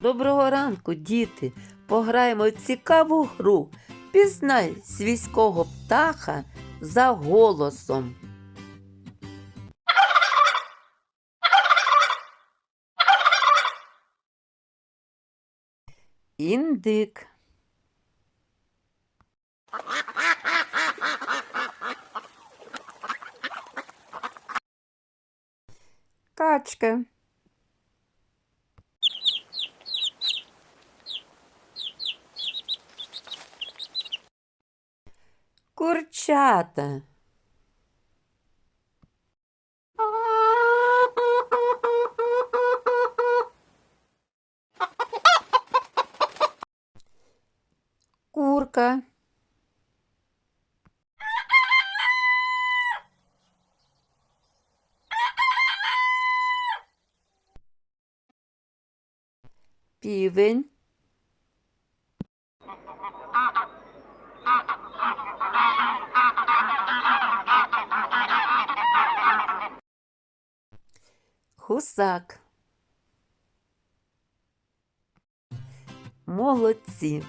Доброго ранку, діти! Пограємо в цікаву гру. Пізнай свійського птаха за голосом. Індик. Качка. Курчата. Курка. Півень. Хусак. Молодці.